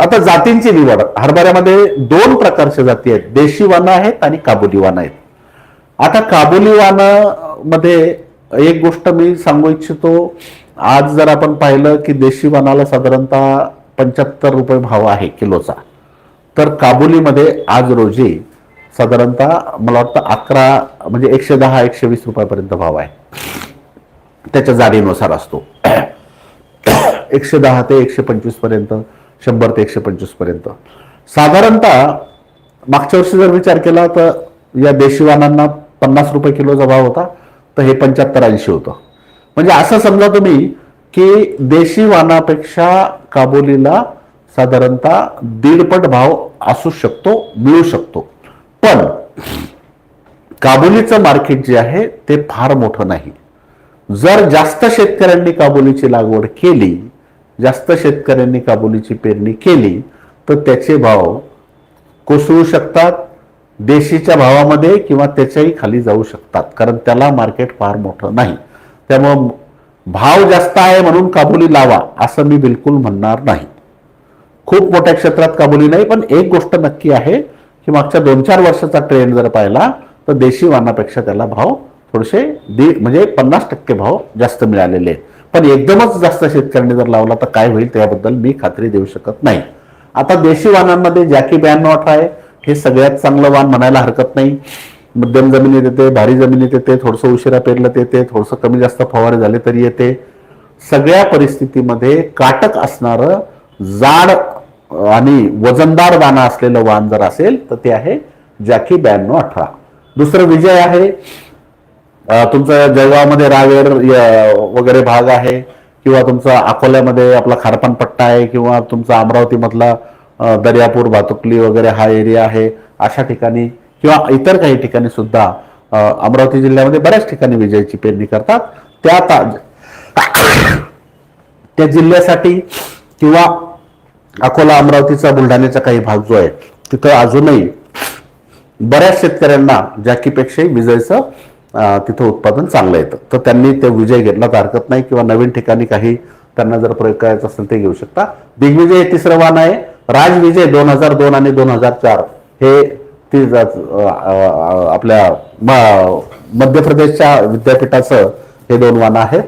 आता जातींची निवड. हरभऱ्यामध्ये दोन प्रकारच्या जाती आहेत. देशी वानं आहेत आणि काबुली वानं आहेत. आता काबुली वानं मध्ये एक गोष्ट मी सांगू इच्छितो. आज जर आपण पाहिलं की देशी वानाला साधारणतः पंच्याहत्तर रुपये भाव आहे किलोचा. तर काबुलीमध्ये आज रोजी साधारणतः मला वाटतं अकरा म्हणजे एकशे दहा एकशे वीस रुपयापर्यंत भाव आहे. त्याच्या जाडीनुसार असतो. एकशे दहा ते एकशे पंचवीसपर्यंत. शंभर ते एकशे पंचवीसपर्यंत. साधारणतः मागच्या वर्षी जर विचार केला तर या देशी वाहनांना पन्नास रुपये किलोचा भाव होता तर हे पंच्याहत्तर ऐंशी होतं. म्हणजे असं समजा तुम्ही की देशी वाहनापेक्षा काबोलीला साधारणतः दीडपट भाव असू शकतो मिळू शकतो. पण काबुलीचं मार्केट जे आहे ते फार मोठं नाही. जर जास्त शेतकऱ्यांनी काबुलीची लागवड केली जास्त शेतकऱ्यांनी काबुलीची पेरणी केली तर त्याचे भाव कोसळू शकतात देशीच्या भावामध्ये किंवा त्याच्याही खाली जाऊ शकतात. कारण त्याला मार्केट फार मोठं नाही. त्यामुळं भाव जास्त आहे म्हणून काबुली लावा असं मी बिलकुल म्हणणार नाही. खूप मोठ्या क्षेत्रात काबुली नाही पण एक गोष्ट नक्की आहे की मागच्या दोन चार वर्षाचा ट्रेंड जर पाहिला तर देशी वाणापेक्षा त्याला भाव थोडेसे दी म्हणजे पन्नास टक्के भाव जास्त मिळालेले आहेत. पण एकदमच जास्त शेतकऱ्यांनी जर लावला तर काय होईल त्याबद्दल मी खात्री देऊ शकत नाही. आता देशी वाहनांमध्ये जॅकी ब्याण्णव अठरा आहे हे सगळ्यात चांगलं वाहन म्हणायला हरकत नाही. मध्यम जमिनीत येते भारी जमिनीत येते थोडंसं उशिरा पेरलं ते येते थोडंसं कमी जास्त फवारे झाले तरी येते. सगळ्या परिस्थितीमध्ये काटक असणारं जाड आणि वजनदार दाणा असलेलं वाहन जर असेल तर ते आहे जॅकी ब्याण्णव अठरा दुसरं विजय आहे तुमचं जळगावमध्ये रावेर वगैरे भाग आहे किंवा तुमचा अकोल्यामध्ये आपला खारपान पट्टा आहे किंवा तुमचा अमरावतीमधला दर्यापूर भातुकली वगैरे हा एरिया आहे अशा ठिकाणी किंवा इतर काही ठिकाणी सुद्धा अमरावती जिल्ह्यामध्ये बऱ्याच ठिकाणी विजयाची पेरणी करतात. त्या त्या जिल्ह्यासाठी किंवा अकोला अमरावतीचा बुलढाण्याचा काही भाग जो आहे तिथं अजूनही बऱ्याच शेतकऱ्यांना जॅकीपेक्षाही विजयचं तिथं उत्पादन चांगलं येतं. तर त्यांनी ते विजय घेतला. तर हरकत नाही किंवा नवीन ठिकाणी काही त्यांना जर प्रयोग करायचा असेल ते घेऊ शकता. दिग्विजय हे तिसरं वाहन आहे. राजविजय दोन हजार दोन आणि दोन हजार चार हे ती आपल्या म- मध्य प्रदेशच्या विद्यापीठाचं हे दोन वाहन आहे.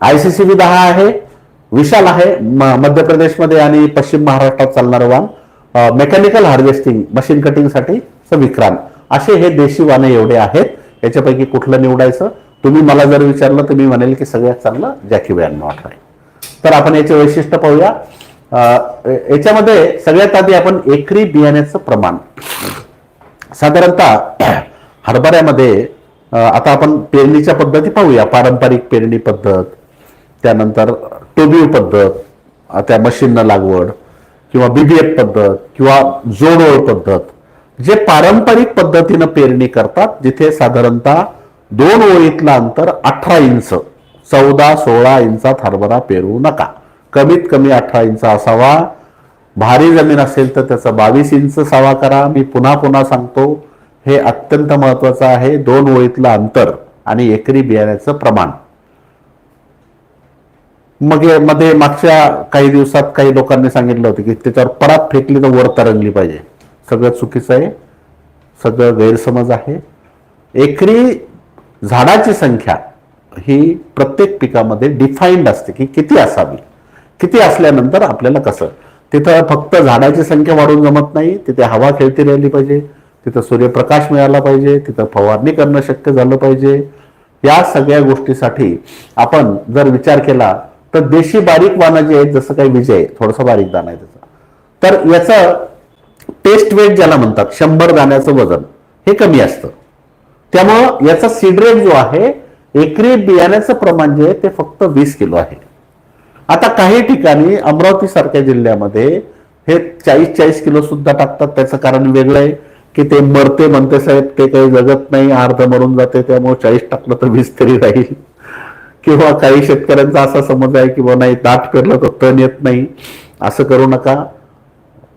आय सी सी बी दहा आहे. विशाल आहे. म- मध्य प्रदेशमध्ये आणि पश्चिम महाराष्ट्रात चालणारं वाहन. मेकॅनिकल हार्वेस्टिंग मशीन कटिंगसाठी विक्रांत असे हे देशी वाहने एवढे आहेत. याच्यापैकी कुठलं निवडायचं? तुम्ही मला जर विचारलं तर मी म्हणेल की सगळ्यात चांगलं जॅकी ब्याण्णव अठरा आहे. तर आपण याचे वैशिष्ट्य पाहूया. अं, याच्यामध्ये सगळ्यात आधी आपण एकरी बियाण्याचं प्रमाण. साधारणतः हरभऱ्यामध्ये आता आपण पेरणीच्या पद्धती पाहूया. पारंपरिक पेरणी पद्धत त्यानंतर टोबीव पद्धत त्या मशीननं लागवड किंवा बीबीएफ पद्धत किंवा जोडोळ पद्धत. जे पारंपरिक पद्धतीनं पेरणी करतात जिथे साधारणतः दोन ओळीतलं अंतर अठरा इंच चौदा सोळा इंचात हरभरा पेरू नका. कमीत कमी अठरा इंच असावा. भारी जमीन असेल तर त्याचा बावीस इंच सावा करा. मी पुन्हा पुन्हा सांगतो हे अत्यंत महत्वाचं आहे. दोन ओळीतलं अंतर आणि एकरी बियाण्याचं प्रमाण. मग मध्ये मागच्या काही दिवसात काही लोकांनी सांगितलं होतं की त्याच्यावर परात फेकली तर वर तरंगली पाहिजे. सगळं चुकीचं आहे. सगळं गैरसमज आहे. एकरी झाडाची संख्या ही प्रत्येक पिकामध्ये डिफाईंड असते की किती असावी. किती असल्यानंतर आपल्याला कसं? तिथं फक्त झाडाची संख्या वाढून जमत नाही. तिथे हवा खेळती राहिली पाहिजे. तिथं सूर्यप्रकाश मिळाला पाहिजे. तिथं फवारणी करणं शक्य झालं पाहिजे. या सगळ्या गोष्टीसाठी आपण जर विचार केला तर देशी बारीक वाना जे आहेत जसं काही विजय थोडंसं बारीक दाना आहे त्याचा. तर याचं टेस्ट वेट ज्याला म्हणतात शंभर दाण्याचं वजन हे कमी असतं. त्यामुळं याचा सीड रेट जो आहे एकरी बियाण्याचं प्रमाण जे आहे ते फक्त वीस किलो आहे. आता काही ठिकाणी अमरावती सारख्या जिल्ह्यामध्ये हे चाळीस चाळीस किलो सुद्धा टाकतात. त्याचं कारण वेगळं आहे की ते मरते म्हणते साहेब ते काही जगत नाही अर्ध मरून जाते त्यामुळे चाळीस टाकलं तर वीस तरी राहील. किंवा काही शेतकऱ्यांचा असा समज आहे की बुवा नाही दाट पेरलं तर तण येत नाही. असं करू नका.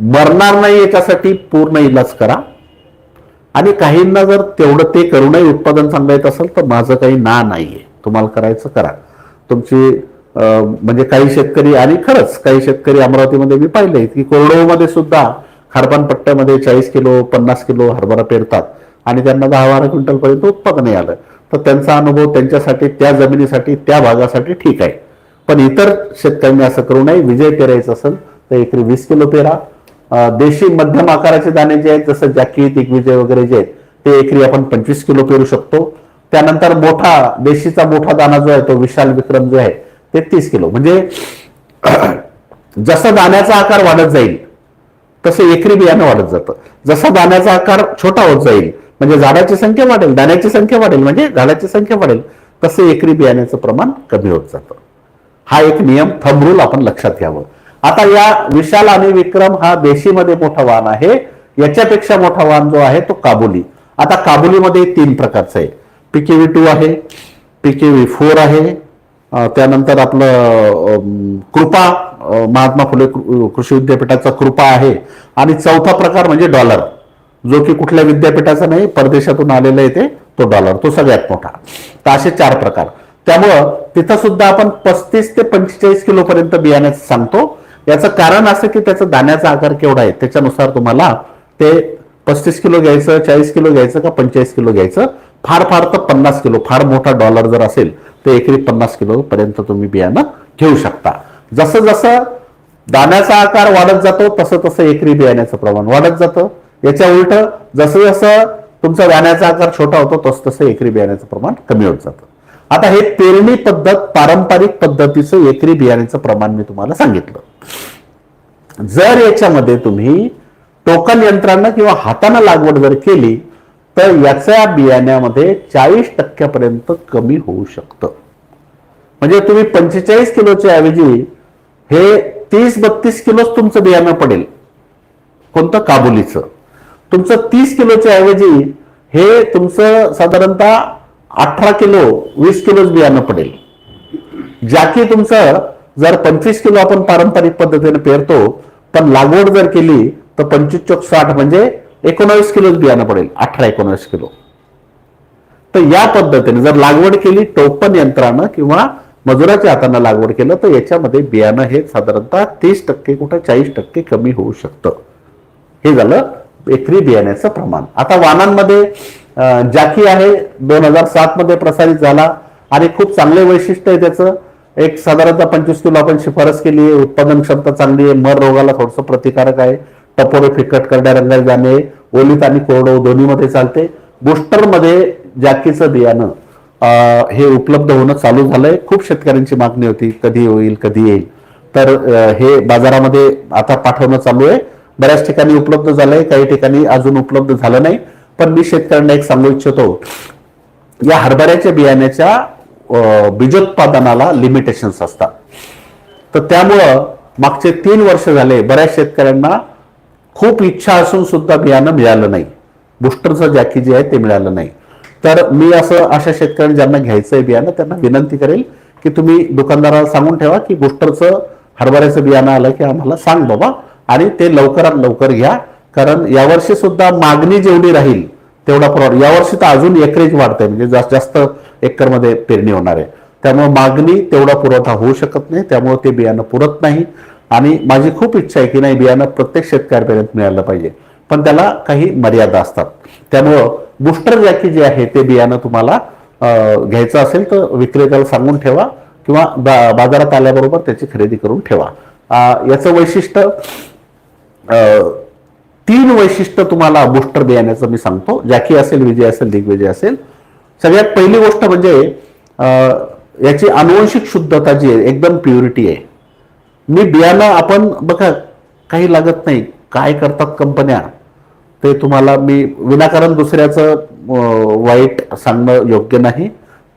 मरणार नाही याच्यासाठी पूर्ण इलाज करा. आणि काहींना जर तेवढं ते करूनही उत्पादन चांगलं येत असेल तर माझं काही ना नाहीये. तुम्हाला करायचं करा. तुमची म्हणजे काही शेतकरी आणि खरंच काही शेतकरी अमरावतीमध्ये मी पाहिले की कोरडोमध्ये सुद्धा खारपान पट्ट्यामध्ये चाळीस किलो पन्नास किलो हरभरा पेरतात. आणि त्यांना दहा बारा क्विंटलपर्यंत उत्पादन आलं. तर त्यांचा अनुभव त्यांच्यासाठी त्या जमिनीसाठी त्या भागासाठी ठीक आहे. पण इतर शेतकऱ्यांनी असं करू नये. विजय पेरायचं असेल तर एकरी वीस किलो पेरा. देशी मध्यम आकाराचे दाणे जे आहेत जसं जॅकी दिग्विजय वगैरे जे आहेत ते एकरी आपण पंचवीस किलो पेरू शकतो. त्यानंतर मोठा देशीचा मोठा दाणा जो आहे तो विशाल विक्रम जो आहे ते तीस किलो. म्हणजे जसं दाण्याचा आकार वाढत जाईल तसं एकरी बियाणं वाढत जातं. जसा दाण्याचा आकार छोटा होत जाईल म्हणजे झाडाची संख्या वाढेल दाण्याची संख्या वाढेल म्हणजे झाडाची संख्या वाढेल तसं एकरी बियाण्याचं प्रमाण कमी होत जातं. हा एक नियम थंबरूल आपण लक्षात घ्यावं. आता या विशाल आणि विक्रम हा देशीमध्ये मोठा वाहन आहे. याच्यापेक्षा मोठा वाहन जो आहे तो काबुली. आता काबुलीमध्ये तीन प्रकारचं आहे. पीकेव्ही टू आहे पीकेव्ही फोर आहे त्यानंतर आपलं कृपा महात्मा फुले कृषी विद्यापीठाचा कृपा आहे. आणि चौथा प्रकार म्हणजे डॉलर. जो की कुठल्या विद्यापीठाचा नाही परदेशातून आलेला आहे ते तो डॉलर. तो सगळ्यात मोठा. तर असे चार प्रकार. त्यामुळं तिथं सुद्धा आपण पस्तीस ते पंचेचाळीस किलो पर्यंत बियाण्याचं सांगतो. याचं कारण असं की त्याचा दाण्याचा आकार केवढा आहे? त्याच्यानुसार तुम्हाला ते पस्तीस किलो घ्यायचं चाळीस किलो घ्यायचं का पंचेचाळीस किलो घ्यायचं? फार फार तर पन्नास किलो. फार मोठा डॉलर जर असेल तर एकरी पन्नास किलो पर्यंत तुम्ही बियाणं घेऊ शकता. जसं जसं दाण्याचा आकार वाढत जातो तसं तसं एकरी बियाण्याचं प्रमाण वाढत जातं. याच्या उलट जसं जसं तुमचा दाण्याचा आकार छोटा होतो तसं तसं एकरी बियाण्याचं प्रमाण कमी होत जातं. आता हे पेरणी पद्धत पारंपरिक पद्धतीचं एकरी बियाण्याचं प्रमाण मी तुम्हाला सांगितलं. जर याच्यामध्ये तुम्ही टोकन यंत्रांना किंवा हातानं लागवड जर केली तर याच्या बियाण्यामध्ये चाळीस टक्क्यापर्यंत कमी होऊ शकतं. म्हणजे तुम्ही पंचेचाळीस किलोच्या ऐवजी हे तीस बत्तीस किलोच तुमचं बियाणं पडेल. कोणतं? काबुलीचं. तुमचं तीस किलोच्या ऐवजी हे तुमचं साधारणतः अठरा किलो वीस किलोच बियाणं पडेल. ज्या की तुमचं जर पंचवीस किलो आपण पारंपरिक पद्धतीने पेरतो पण लागवड जर केली तर पंचवीस चौक साठ म्हणजे एकोणावीस किलोच बियाणं पडेल अठरा एकोणावीस किलो. तर या पद्धतीने जर लागवड केली टोपण यंत्रानं किंवा मजुराच्या हातानं लागवड केलं तर याच्यामध्ये बियाणं हे साधारणतः तीस टक्के कुठं चाळीस टक्के कमी होऊ शकतं. हे झालं एकरी बियाण्याचं प्रमाण. आता वाहनांमध्ये जॅकी आहे दोन हजार सात मध्ये प्रसारित झाला. आणि खूप चांगले वैशिष्ट्य आहे त्याचं. एक साधारणतः पंचवीस किलो आपण शिफारस केली आहे. उत्पादन क्षमता चांगली आहे. मर रोगाला थोडंसं प्रतिकारक आहे. टपोरे फिकट करड्या रंगाचे जाणे ओलीत आणि कोरडो दोन्हीमध्ये चालते. बुस्टरमध्ये जॅकीचं बियाणं हे उपलब्ध होणं चालू झालंय. खूप शेतकऱ्यांची मागणी होती. कधी होईल कधी येईल. तर हे बाजारामध्ये आता पाठवणं चालू आहे. बऱ्याच ठिकाणी उपलब्ध झालंय. काही ठिकाणी अजून उपलब्ध झालं नाही. पण मी शेतकऱ्यांना एक सांगू इच्छितो. या हरभऱ्याच्या बियाण्याच्या बीजोत्पादनाला लिमिटेशन्स असतात. तर त्यामुळं मागचे तीन वर्ष झाले बऱ्याच शेतकऱ्यांना खूप इच्छा असून सुद्धा बियाणं मिळालं नाही. बुस्टरचं जॅकी जे आहे ते मिळालं नाही. तर मी असं अशा शेतकऱ्यांना ज्यांना घ्यायचं आहे बियाणं त्यांना विनंती करेल की तुम्ही दुकानदाराला सांगून ठेवा की बुस्टरचं हरभऱ्याचं बियाणं आलं की आम्हाला सांग बाबा आणि ते लवकरात लवकर घ्या. कारण यावर्षी सुद्धा मागणी जेवढी राहील तेवढा पुरवठा यावर्षी तर अजून एकरेज वाढतंय म्हणजे जास्त जास्त एकरमध्ये पेरणी होणार आहे. त्यामुळे मागणी तेवढा पुरवठा होऊ शकत नाही त्यामुळे ते बियाणं पुरत नाही. आणि माझी खूप इच्छा आहे की नाही बियाणं प्रत्येक शेतकऱ्यापर्यंत मिळालं पाहिजे. पण त्याला काही मर्यादा असतात. त्यामुळं बुस्टर जॅकी जे आहे ते बियाणं तुम्हाला घ्यायचं असेल तर विक्रेत्याला सांगून ठेवा किंवा बा- बाजारात आल्याबरोबर त्याची खरेदी करून ठेवा. याचं वैशिष्ट्य तीन वैशिष्ट्य तुम्हाला बुस्टर बियाण्याचं मी सांगतो. जॅकी असेल विजय असेल दिग्विजय असेल. सगळ्यात पहिली गोष्ट म्हणजे याची अनुवंशिक शुद्धता जी आहे एकदम प्युरिटी आहे. मी बियाणं आपण बघा काही लागत नाही. काय करतात कंपन्या? ते तुम्हाला मी विनाकारण दुसऱ्याचं वाईट सांगणं योग्य नाही.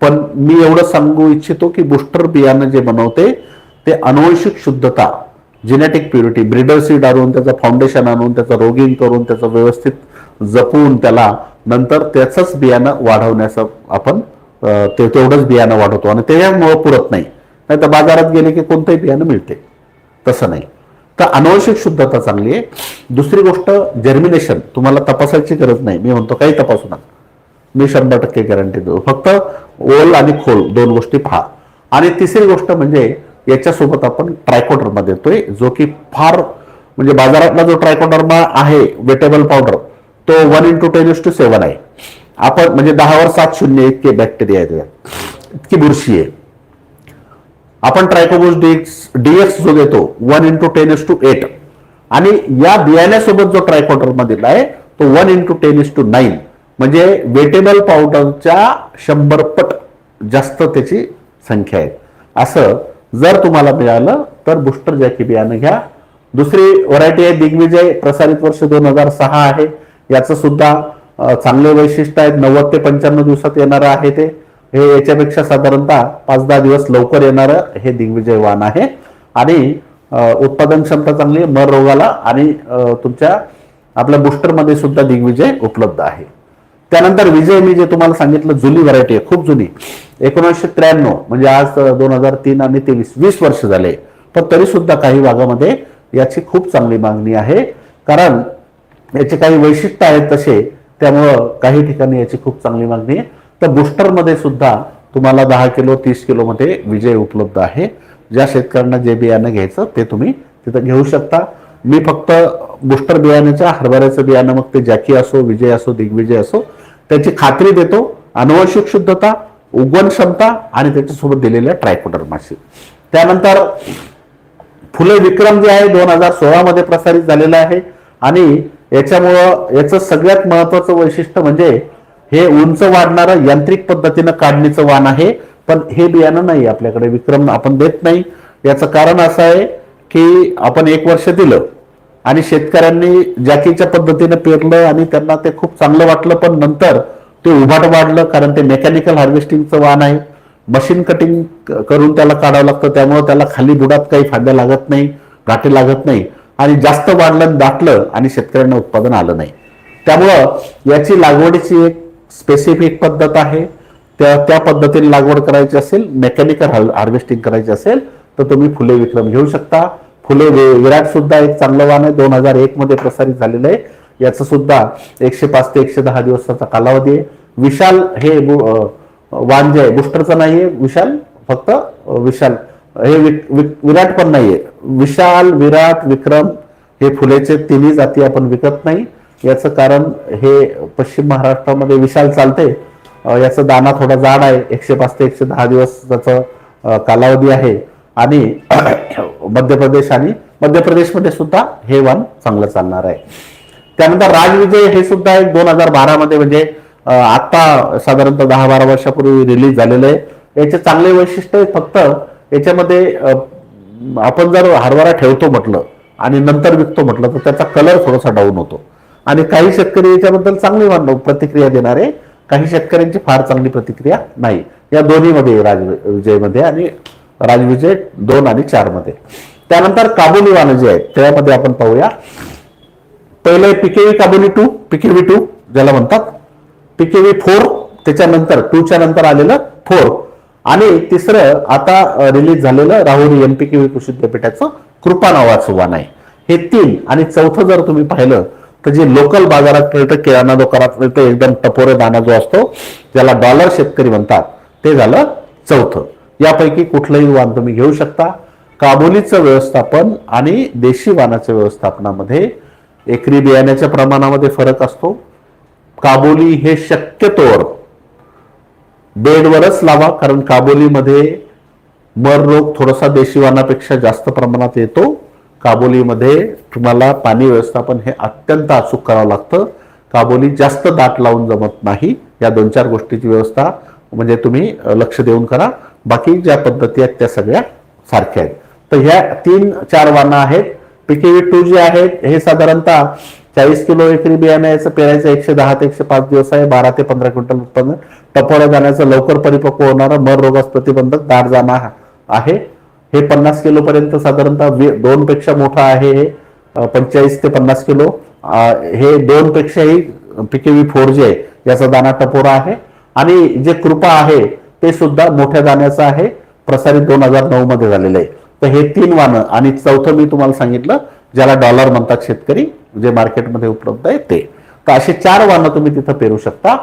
पण मी एवढं सांगू इच्छितो की बुस्टर बियाणं जे बनवते ते अनुवंशिक शुद्धता जेनेटिक प्युरिटी ब्रिडर सीड आणून त्याचं फाउंडेशन आणून त्याचं रोगिंग करून त्याचं व्यवस्थित जपून त्याला नंतर त्याचंच बियाणं वाढवण्याचं आपण ते तेवढंच बियाणं वाढवतो. आणि त्याच्यामुळं पुरत नाही. नाही तर बाजारात गेले की कोणतंही बियाणं मिळते. तसं नाही. तर अनुवंशिक शुद्धता चांगली आहे. दुसरी गोष्ट जर्मिनेशन तुम्हाला तपासायची गरज नाही. मी म्हणतो काही तपासू नका. मी शंभर टक्के गॅरंटी देऊ. फक्त ओल आणि खोल दोन गोष्टी पहा. आणि तिसरी गोष्ट म्हणजे याच्यासोबत आपण ट्रायकोडर्मा देतोय जो की फार म्हणजे बाजारातला जो ट्रायकोडर्मा आहे वेटेबल पावडर तो one into ten two seven आहे. आपण म्हणजे दहावर सात शून्य इतके बॅक्टेरिया आहेत इतकी बुरशी आहे. आपण ट्रायकोबोज डीएक्स डीएक्स जो देतो one into ten two eight आणि या बियाण्यासोबत जो ट्रायकोडर्मा दिला आहे तो one into ten two nine म्हणजे वेटेबल पावडरच्या शंभर पट जास्त त्याची संख्या आहे. असं जर तुम्हाला मिळालं तर बुस्टर जॅकी बियाणं घ्या. दुसरी व्हरायटी आहे दिग्विजय प्रसारित वर्ष दोन हजार सहा आहे. याचं सुद्धा चांगले वैशिष्ट्य आहेत. नव्वद ते पंच्याण्णव दिवसात येणारं आहे ते. हे याच्यापेक्षा साधारणतः पाच दहा दिवस लवकर येणारं हे दिग्विजय वाण आहे. आणि उत्पादन क्षमता चांगली मर रोगाला. आणि तुमच्या आपल्या बुस्टरमध्ये सुद्धा दिग्विजय उपलब्ध आहे. त्यानंतर विजय मी जे तुम्हाला सांगितलं जुनी व्हरायटी आहे खूप जुनी. एकोणीसशे त्र्याण्णव म्हणजे आज दोन हजार तीन आणि तेवीस वीस वर्ष झाले. पण तरी सुद्धा काही भागामध्ये याची खूप चांगली मागणी आहे. कारण याचे काही वैशिष्ट्य आहेत तसे त्यामुळं काही ठिकाणी याची खूप चांगली मागणी आहे. तर बुस्टरमध्ये सुद्धा तुम्हाला दहा किलो तीस किलोमध्ये विजय उपलब्ध आहे. ज्या शेतकऱ्यांना जे बियाणं घ्यायचं ते तुम्ही तिथं घेऊ शकता. मी फक्त बुस्टर बियाण्याच्या हरभऱ्याचं बियाणं मग ते जॅकी असो विजय असो दिग्विजय असो त्याची खात्री देतो अनुवंशिक शुद्धता उगवण क्षमता आणि त्याच्यासोबत दिलेल्या ट्रायकोडर्माशी त्यानंतर फुले विक्रम जे आहे दोन हजार सोळामध्ये प्रसारित झालेलं आहे. आणि याच्यामुळं याचं सगळ्यात महत्वाचं वैशिष्ट्य म्हणजे हे उंच वाढणारं यांत्रिक पद्धतीनं काढणीचं वाण आहे. पण हे बियाणं नाही आपल्याकडे विक्रम आपण देत नाही. याचं कारण असं आहे की आपण एक वर्ष दिलं आणि शेतकऱ्यांनी जॅकीच्या पद्धतीनं पेरलं आणि त्यांना ते खूप चांगलं वाटलं पण नंतर ते उभाट वाढलं कारण ते मेकॅनिकल हार्वेस्टिंगचं वाहन आहे. मशीन कटिंग करून त्याला काढावं लागतं त्यामुळे त्याला खाली बुडात काही फायदा लागत नाही घाटे लागत नाही आणि जास्त वाढलं दाटलं आणि शेतकऱ्यांना उत्पादन आलं नाही. त्यामुळं याची लागवडीची एक स्पेसिफिक पद्धत आहे. त्या त्या पद्धतीने लागवड करायची असेल मेकॅनिकल हार्वेस्टिंग करायची असेल तर तुम्ही फुले विक्रम घेऊ शकता. फुले विराट सुद्धा एक चांगलं वाण आहे. दोन हजार एक मध्ये प्रसारित झालेलं आहे. याचं सुद्धा एकशे पाच ते एकशे दहा दिवसाचा कालावधी आहे. विशाल हे बु- वाण जे आहे बुस्टरचं नाहीये विशाल फक्त विशाल. हे विक- विक- विराट पण नाहीये विशाल विराट विक्रम हे फुलेचे तिन्ही जाती आपण विकत नाही. याचं कारण हे पश्चिम महाराष्ट्रामध्ये विशाल चालते याचा दाना थोडा जाड आहे. एकशे पाच ते एकशे दहा दिवस त्याचं कालावधी आहे. आणि मध्य प्रदेश आणि मध्य प्रदेशमध्ये सुद्धा हे वाण चांगलं चालणार आहे. त्यानंतर राजविजय हे सुद्धा एक दोन हजार बारामध्ये म्हणजे आता साधारणतः दहा बारा वर्षापूर्वी रिलीज झालेलं आहे. याचे चांगले वैशिष्ट्य फक्त याच्यामध्ये आपण जर हरभरा ठेवतो म्हटलं आणि नंतर विकतो म्हटलं तर त्याचा कलर थोडासा डाऊन होतो. आणि काही शेतकरी याच्याबद्दल चांगली मान- प्रतिक्रिया देणारे काही शेतकऱ्यांची फार चांगली प्रतिक्रिया नाही. या दोन्हीमध्ये राजविजयमध्ये आणि राजविजय दोन आणि चारमध्ये. त्यानंतर काबुली वाणं जे आहेत त्यामध्ये आपण पाहूया. पहिलं PKV Kabuli two PKV two ज्याला म्हणतात पिकेवी फोर त्याच्यानंतर टूच्या नंतर आलेलं फोर आणि तिसरं आता रिलीज झालेलं राहुरी एमपीकेवी कृषी विद्यापीठाचं कृपा नावाचं वाण आहे. हे तीन आणि चौथं जर तुम्ही पाहिलं तर जे लोकल बाजारात मिळतं किराणा दुकानात मिळतं एकदम टपोरे दाना जो असतो ज्याला डॉलर शेतकरी म्हणतात ते झालं चौथं. यापैकी कुठलंही वाण तुम्ही घेऊ शकता. काबुलीचं व्यवस्थापन आणि देशी वाणाच्या व्यवस्थापनामध्ये एकरी बियाण्याच्या प्रमाणामध्ये फरक असतो. काबोली हे शक्यतोवर बेडवरच लावा कारण काबोलीमध्ये मर रोग थोडासा देशी वाणापेक्षा जास्त प्रमाणात येतो. काबोलीमध्ये तुम्हाला पाणी व्यवस्थापन हे अत्यंत अचूक करावं लागतं. काबोली जास्त दाट लावून जमत नाही. या दोन चार गोष्टीची व्यवस्था म्हणजे तुम्ही लक्ष देऊन करा. बाकी ज्या पद्धती आहेत त्या सगळ्या सारख्या आहेत. तर ह्या तीन चार वाणं आहेत. पीकेव्ही टू जे आहेत हे साधारणतः चाळीस किलो एकरी बियाण्याचं पेरायचं एकशे दहा ते एकशे पाच दिवस आहे. बारा ते पंधरा क्विंटल उत्पन्न. टपोऱ्या जाण्याचं लवकर परिपक्व होणारं मर रोगास प्रतिबंधक दार जाणं आहे. हे पन्नास किलो पर्यंत साधारणतः दोन पेक्षा मोठं आहे हे. पंचेचाळीस ते पन्नास किलो. हे दोन पेक्षाही पीकेव्ही फोर जे आहे याचा दाना टपोरा आहे. आणि जे कृपा आहे ते सुद्धा मोठ्या दाण्याचं आहे. प्रसारित दोन हजार नऊ मध्ये झालेलं आहे. तर हे तीन वाणं आणि चौथं मी तुम्हाला सांगितलं ज्याला डॉलर म्हणतात शेतकरी जे मार्केटमध्ये उपलब्ध आहे ते. तर असे चार वाणं तुम्ही तिथं पेरू शकता.